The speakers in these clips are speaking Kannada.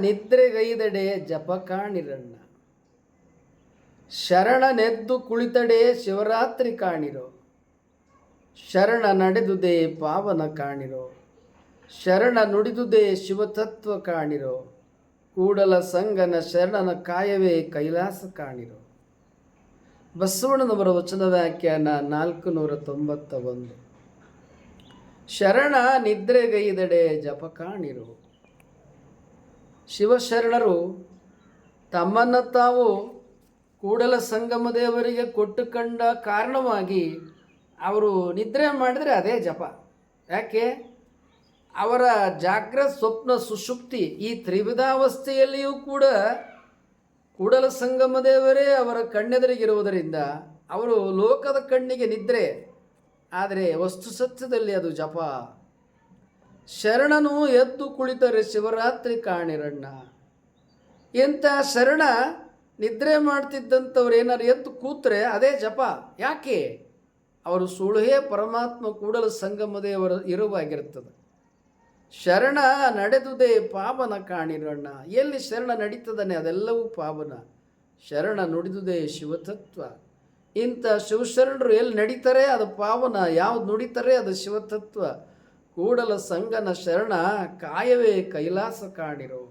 ನಿದ್ರೆಗೈದಡೆ ಜಪ ಕಾಣಿರಣ್ಣ. ಶರಣನೆದ್ದು ಕುಳಿತಡೆ ಶಿವರಾತ್ರಿ ಕಾಣಿರೋ. ಶರಣ ನಡೆದುದೇ ಪಾವನ ಕಾಣಿರೋ. ಶರಣ ನುಡಿದುದೇ ಶಿವತತ್ವ ಕಾಣಿರೋ. ಕೂಡಲ ಸಂಗನ ಶರಣನ ಕಾಯವೇ ಕೈಲಾಸ ಕಾಣಿರೋ. ಬಸವಣ್ಣನವರ ವಚನ ವ್ಯಾಖ್ಯಾನ ನಾಲ್ಕು ನೂರ ತೊಂಬತ್ತ ಒಂದು ಶರಣ ನಿದ್ರೆಗೈದಡೆ ಜಪ ಕಾಣಿರು. ಶಿವಶರಣರು ತಮ್ಮನ್ನು ತಾವು ಕೂಡಲ ಸಂಗಮ ದೇವರಿಗೆ ಕೊಟ್ಟು ಕಂಡ ಕಾರಣವಾಗಿ ಅವರು ನಿದ್ರೆ ಮಾಡಿದರೆ ಅದೇ ಜಪ. ಯಾಕೆ? ಅವರ ಜಾಗ್ರತ್ ಸ್ವಪ್ನ ಸುಷುಪ್ತಿ ಈ ತ್ರಿವಿಧಾವಸ್ಥೆಯಲ್ಲಿಯೂ ಕೂಡ ಕೂಡಲ ಸಂಗಮ ದೇವರೇ ಅವರ ಕಣ್ಣೆದುರಿಗಿರುವುದರಿಂದ ಅವರು ಲೋಕದ ಕಣ್ಣಿಗೆ ನಿದ್ರೆ. ಆದರೆ ವಸ್ತು ಸತ್ಯದಲ್ಲಿ ಅದು ಜಪ. ಶರಣನು ಎದ್ದು ಕುಳಿತರೆ ಶಿವರಾತ್ರಿ ಕಾಣಿರಣ್ಣ. ಇಂಥ ಶರಣ ನಿದ್ರೆ ಮಾಡ್ತಿದ್ದಂಥವ್ರು ಏನಾರು ಎದ್ದು ಕೂತ್ರೆ ಅದೇ ಜಪ. ಯಾಕೆ? ಅವರು ಸುಳುಹೇ ಪರಮಾತ್ಮ ಕೂಡಲ ಸಂಗಮದೇವರ ಇರುವಾಗಿರ್ತದೆ ಶರಣ ನಡೆದುದೇ ಪಾವನ ಕಾಣಿರಣ್ಣ. ಎಲ್ಲಿ ಶರಣ ನಡೀತದನೆ ಅದೆಲ್ಲವೂ ಪಾವನ. ಶರಣ ನುಡಿದುದೇ ಶಿವತತ್ವ. ಇಂಥ ಶಿವಶರಣರು ಎಲ್ಲಿ ನಡೀತಾರೆ ಅದು ಪಾವನ. ಯಾವ್ದು ನುಡಿತಾರೆ ಅದು ಶಿವತತ್ವ. ಕೂಡಲ ಸಂಗನ ಶರಣ ಕಾಯವೇ ಕೈಲಾಸ ಕಾಣಿರೋ.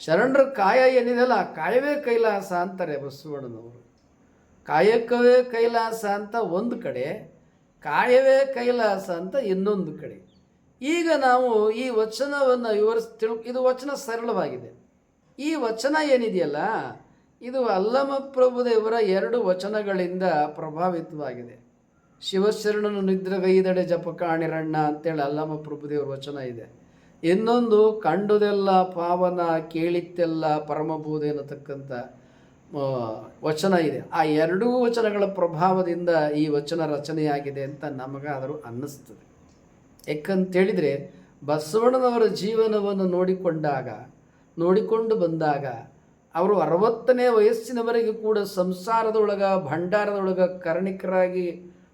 ಶರಣರ ಕಾಯ ಏನಿದೆಯಲ್ಲ ಕಾಯವೇ ಕೈಲಾಸ ಅಂತಾರೆ ಬಸವಣ್ಣನವರು. ಕಾಯಕವೇ ಕೈಲಾಸ ಅಂತ ಒಂದು ಕಡೆ, ಕಾಯವೇ ಕೈಲಾಸ ಅಂತ ಇನ್ನೊಂದು ಕಡೆ. ಈಗ ನಾವು ಈ ವಚನವನ್ನು ವಿವರಿಸ್ ತಿಳ್, ಇದು ವಚನ ಸರಳವಾಗಿದೆ. ಈ ವಚನ ಏನಿದೆಯಲ್ಲ, ಇದು ಅಲ್ಲಮ ಪ್ರಭುದೇವರ ಎರಡು ವಚನಗಳಿಂದ ಪ್ರಭಾವಿತವಾಗಿದೆ. ಶಿವಶರಣನು ನಿದ್ರೆಗೈದಡೆ ಜಪ ಕಾಣಿರಣ್ಣ ಅಂತೇಳಿ ಅಲ್ಲಮ್ಮ ಪ್ರಭುದೇವರ ವಚನ ಇದೆ. ಇನ್ನೊಂದು ಕಂಡುದೆಲ್ಲ ಪಾವನ ಕೇಳಿತ್ತೆಲ್ಲ ಪರಮಬೋಧ ಅನ್ನತಕ್ಕಂಥ ವಚನ ಇದೆ. ಆ ಎರಡೂ ವಚನಗಳ ಪ್ರಭಾವದಿಂದ ಈ ವಚನ ರಚನೆಯಾಗಿದೆ ಅಂತ ನಮಗಾದರೂ ಅನ್ನಿಸ್ತದೆ. ಯಾಕಂತೇಳಿದರೆ ಬಸವಣ್ಣನವರ ಜೀವನವನ್ನು ನೋಡಿಕೊಂಡಾಗ, ನೋಡಿಕೊಂಡು ಬಂದಾಗ ಅವರು ಅರವತ್ತನೇ ವಯಸ್ಸಿನವರೆಗೆ ಕೂಡ ಸಂಸಾರದೊಳಗ, ಭಂಡಾರದೊಳಗ ಕರ್ಣಿಕರಾಗಿ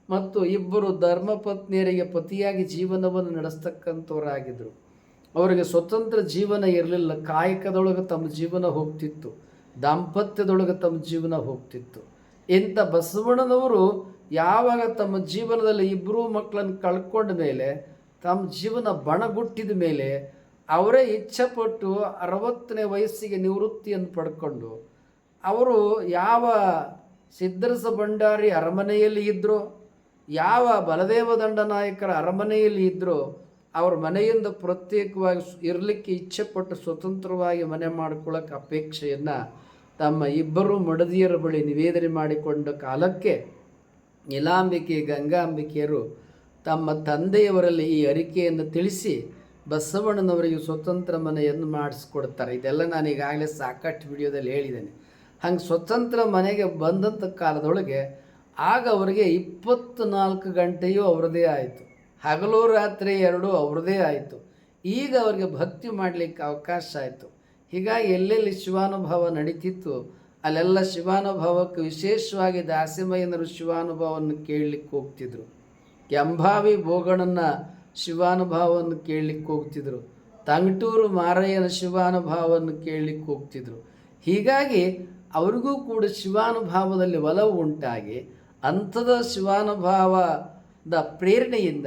ಮತ್ತು ಇಬ್ಬರು ಧರ್ಮಪತ್ನಿಯರಿಗೆ ಪತಿಯಾಗಿ ಜೀವನವನ್ನು ನಡೆಸ್ತಕ್ಕಂಥವರಾಗಿದ್ದರು. ಅವರಿಗೆ ಸ್ವತಂತ್ರ ಜೀವನ ಇರಲಿಲ್ಲ. ಕಾಯಕದೊಳಗೆ ತಮ್ಮ ಜೀವನ ಹೋಗ್ತಿತ್ತು. ದಾಂಪತ್ಯದೊಳಗೆ ತಮ್ಮ ಜೀವನ ಹೋಗ್ತಿತ್ತು. ಇಂಥ ಬಸವಣ್ಣನವರು ಯಾವಾಗ ತಮ್ಮ ಜೀವನದಲ್ಲಿ ಇಬ್ಬರೂ ಮಕ್ಕಳನ್ನು ಕಳ್ಕೊಂಡ ಮೇಲೆ, ತಮ್ಮ ಜೀವನ ಬಣಗುಟ್ಟಿದ ಮೇಲೆ ಅವರೇ ಇಚ್ಛೆಪಟ್ಟು ಅರವತ್ತನೇ ವಯಸ್ಸಿಗೆ ನಿವೃತ್ತಿಯನ್ನು ಪಡ್ಕೊಂಡು, ಅವರು ಯಾವ ಸಿದ್ಧರಸ ಭಂಡಾರಿ ಅರಮನೆಯಲ್ಲಿ ಇದ್ದರೋ ಯಾವ ಬಲದೇವ ದಂಡನಾಯಕರ ಅರಮನೆಯಲ್ಲಿ ಇದ್ದರೂ ಅವ್ರ ಮನೆಯಿಂದ ಪ್ರತ್ಯೇಕವಾಗಿ ಇರಲಿಕ್ಕೆ ಇಚ್ಛೆಪಟ್ಟು ಸ್ವತಂತ್ರವಾಗಿ ಮನೆ ಮಾಡ್ಕೊಳ್ಳೋಕೆ ಅಪೇಕ್ಷೆಯನ್ನು ತಮ್ಮ ಇಬ್ಬರು ಮಡದಿಯರ ಬಳಿ ನಿವೇದನೆ ಮಾಡಿಕೊಂಡ ಕಾಲಕ್ಕೆ ನೀಲಾಂಬಿಕೆ, ಗಂಗಾಂಬಿಕೆಯರು ತಮ್ಮ ತಂದೆಯವರಲ್ಲಿ ಈ ಅರಿಕೆಯನ್ನು ತಿಳಿಸಿ ಬಸವಣ್ಣನವರಿಗೆ ಸ್ವತಂತ್ರ ಮನೆಯನ್ನು ಮಾಡಿಸ್ಕೊಡ್ತಾರೆ. ಇದೆಲ್ಲ ನಾನು ಈಗಾಗಲೇ ಸಾಕಷ್ಟು ವಿಡಿಯೋದಲ್ಲಿ ಹೇಳಿದ್ದೇನೆ. ಹಂಗೆ ಸ್ವತಂತ್ರ ಮನೆಗೆ ಬಂದಂಥ ಕಾಲದೊಳಗೆ ಆಗ ಅವರಿಗೆ ಇಪ್ಪತ್ತ್ನಾಲ್ಕು ಗಂಟೆಯೂ ಅವ್ರದ್ದೇ ಆಯಿತು. ಹಗಲು ರಾತ್ರಿ ಎರಡೂ ಅವ್ರದ್ದೇ ಆಯಿತು. ಈಗ ಅವರಿಗೆ ಭಕ್ತಿ ಮಾಡಲಿಕ್ಕೆ ಅವಕಾಶ ಆಯಿತು. ಹೀಗಾಗಿ ಎಲ್ಲೆಲ್ಲಿ ಶಿವಾನುಭವ ನಡೀತಿತ್ತು, ಅಲ್ಲೆಲ್ಲ ಶಿವಾನುಭವಕ್ಕೆ ವಿಶೇಷವಾಗಿ ದಾಸಿಮಯ್ಯನರು ಶಿವಾನುಭವವನ್ನು ಕೇಳಲಿಕ್ಕೆ ಹೋಗ್ತಿದ್ರು. ಎಂಭಾವಿ ಭೋಗಣನ ಶಿವಾನುಭವವನ್ನು ಕೇಳಲಿಕ್ಕೆ ಹೋಗ್ತಿದ್ರು. ತಂಗಟೂರು ಮಾರಯ್ಯನ ಶಿವಾನುಭವವನ್ನು ಕೇಳಲಿಕ್ಕೆ ಹೋಗ್ತಿದ್ರು. ಹೀಗಾಗಿ ಅವರಿಗೂ ಕೂಡ ಶಿವಾನುಭಾವದಲ್ಲಿ ಒಲವು ಉಂಟಾಗಿ ಅಂಥದ ಶಿವಾನುಭಾವದ ಪ್ರೇರಣೆಯಿಂದ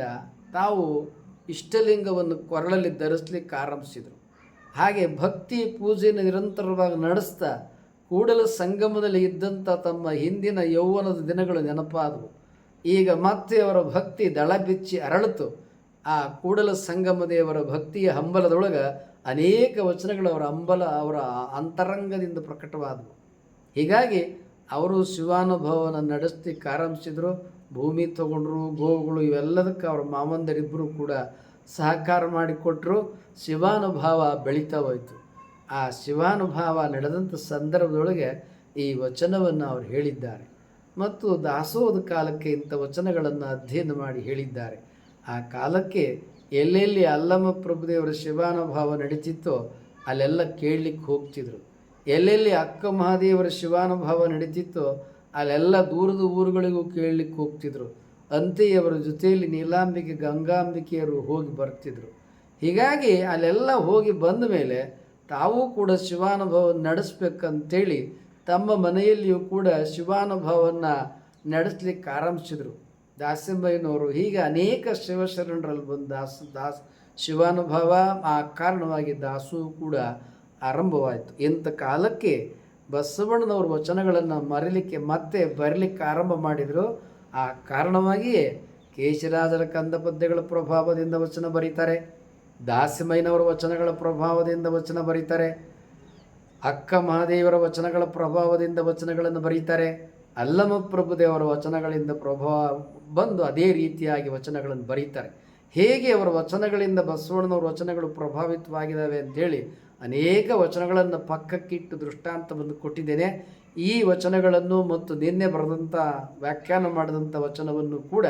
ತಾವು ಇಷ್ಟಲಿಂಗವನ್ನು ಕೊರಳಲ್ಲಿ ಧರಿಸ್ಲಿಕ್ಕೆ ಆರಂಭಿಸಿದರು. ಹಾಗೆ ಭಕ್ತಿ ಪೂಜೆಯನ್ನು ನಿರಂತರವಾಗಿ ನಡೆಸ್ತಾ ಕೂಡಲ ಸಂಗಮದಲ್ಲಿ ಇದ್ದಂಥ ತಮ್ಮ ಹಿಂದಿನ ಯೌವನದ ದಿನಗಳು ನೆನಪಾದವು. ಈಗ ಮತ್ತೆ ಅವರ ಭಕ್ತಿ ದಳ ಬಿಚ್ಚಿ ಅರಳಿತು ಆ ಕೂಡಲ ಸಂಗಮದೇವರ ಭಕ್ತಿಯ ಹಂಬಲದೊಳಗೆ ಅನೇಕ ವಚನಗಳು ಅವರ ಹಂಬಲ ಅವರ ಅಂತರಂಗದಿಂದ ಪ್ರಕಟವಾದವು. ಹೀಗಾಗಿ ಅವರು ಶಿವಾನುಭವನ ನಡೆಸ್ತಿ ಕಾರಂಭಿಸಿದ್ರು. ಭೂಮಿ ತಗೊಂಡ್ರು, ಗೋವುಗಳು ಇವೆಲ್ಲದಕ್ಕೆ ಅವ್ರ ಮಾವಂದರಿಬ್ಬರು ಕೂಡ ಸಹಕಾರ ಮಾಡಿಕೊಟ್ರು. ಶಿವಾನುಭಾವ ಬೆಳೀತಾ ಹೋಯಿತು. ಆ ಶಿವಾನುಭಾವ ನಡೆದಂಥ ಸಂದರ್ಭದೊಳಗೆ ಈ ವಚನವನ್ನು ಅವರು ಹೇಳಿದ್ದಾರೆ. ಮತ್ತು ದಾಸೋದ ಕಾಲಕ್ಕೆ ಇಂಥ ವಚನಗಳನ್ನು ಅಧ್ಯಯನ ಮಾಡಿ ಹೇಳಿದ್ದಾರೆ. ಆ ಕಾಲಕ್ಕೆ ಎಲ್ಲೆಲ್ಲಿ ಅಲ್ಲಮ ಪ್ರಭುದೇವರ ಶಿವಾನುಭಾವ ನಡೀತಿತ್ತೋ ಅಲ್ಲೆಲ್ಲ ಕೇಳಲಿಕ್ಕೆ ಹೋಗ್ತಿದ್ರು. ಎಲ್ಲೆಲ್ಲಿ ಅಕ್ಕ ಮಹಾದೇವರ ಶಿವಾನುಭಾವ ನಡೀತಿತ್ತೋ ಅಲ್ಲೆಲ್ಲ ದೂರದ ಊರುಗಳಿಗೂ ಕೇಳಲಿಕ್ಕೆ ಹೋಗ್ತಿದ್ರು. ಅಂತೆಯೇ ಅವರ ಜೊತೆಯಲ್ಲಿ ನೀಲಾಂಬಿಕೆ, ಗಂಗಾಂಬಿಕೆಯರು ಹೋಗಿ ಬರ್ತಿದ್ರು. ಹೀಗಾಗಿ ಅಲ್ಲೆಲ್ಲ ಹೋಗಿ ಬಂದ ಮೇಲೆ ತಾವೂ ಕೂಡ ಶಿವಾನುಭವ ನಡೆಸ್ಬೇಕಂತೇಳಿ ತಮ್ಮ ಮನೆಯಲ್ಲಿಯೂ ಕೂಡ ಶಿವಾನುಭವವನ್ನು ನಡೆಸ್ಲಿಕ್ಕೆ ಆರಂಭಿಸಿದರು. ದಾಸಿಂಬಯ್ಯನವರು ಹೀಗೆ ಅನೇಕ ಶಿವಶರಣರಲ್ಲಿ ಬಂದು ದಾಸ, ದಾಸ್, ಶಿವಾನುಭವ ಆ ಕಾರಣವಾಗಿ ದಾಸು ಕೂಡ ಆರಂಭವಾಯಿತು. ಇಂಥ ಕಾಲಕ್ಕೆ ಬಸವಣ್ಣನವ್ರ ವಚನಗಳನ್ನು ಮರಿಲಿಕ್ಕೆ ಮತ್ತೆ ಬರಲಿಕ್ಕೆ ಆರಂಭ ಮಾಡಿದರು, ಆ ಕಾರಣವಾಗಿಯೇ ಕೇಶರಾಜರ ಕಂದ ಪದ್ಯಗಳ ಪ್ರಭಾವದಿಂದ ವಚನ ಬರೀತಾರೆ, ದಾಸಿಮಯ್ಯನವರ ವಚನಗಳ ಪ್ರಭಾವದಿಂದ ವಚನ ಬರೀತಾರೆ, ಅಕ್ಕ ಮಹಾದೇವರ ವಚನಗಳ ಪ್ರಭಾವದಿಂದ ವಚನಗಳನ್ನು ಬರೀತಾರೆ. ಅಲ್ಲಮ ಪ್ರಭುದೇವರ ವಚನಗಳಿಂದ ಪ್ರಭಾವ ಬಂದು ಅದೇ ರೀತಿಯಾಗಿ ವಚನಗಳನ್ನು ಬರೀತಾರೆ. ಹೇಗೆ ಅವರ ವಚನಗಳಿಂದ ಬಸವಣ್ಣನವರ ವಚನಗಳು ಪ್ರಭಾವಿತವಾಗಿದ್ದಾವೆ ಅಂತೇಳಿ ಅನೇಕ ವಚನಗಳನ್ನು ಪಕ್ಕಕ್ಕಿಟ್ಟು ದೃಷ್ಟಾಂತವನ್ನು ಕೊಟ್ಟಿದ್ದೇನೆ. ಈ ವಚನಗಳನ್ನು ಮತ್ತು ನಿನ್ನೆ ಬರೆದಂಥ ವ್ಯಾಖ್ಯಾನ ಮಾಡಿದಂಥ ವಚನವನ್ನು ಕೂಡ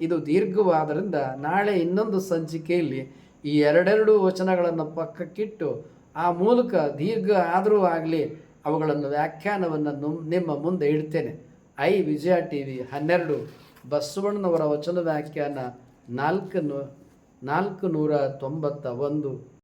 ಇದು ದೀರ್ಘವಾದ್ದರಿಂದ ನಾಳೆ ಇನ್ನೊಂದು ಸಂಚಿಕೆಯಲ್ಲಿ ಈ ಎರಡೆರಡು ವಚನಗಳನ್ನು ಪಕ್ಕಕ್ಕಿಟ್ಟು ಆ ಮೂಲಕ ದೀರ್ಘ ಆದರೂ ಆಗಲಿ ಅವುಗಳನ್ನು ವ್ಯಾಖ್ಯಾನವನ್ನು ನುಮ್- ನಿಮ್ಮ ಮುಂದೆ ಇಡ್ತೇನೆ. ಐ ವಿಜಯ ಟಿ ವಿ ಹನ್ನೆರಡು ಬಸವಣ್ಣನವರ ವಚನ ವ್ಯಾಖ್ಯಾನ ನಾಲ್ಕು ನಾಲ್ಕು ನೂರ ತೊಂಬತ್ತ ಒಂದು.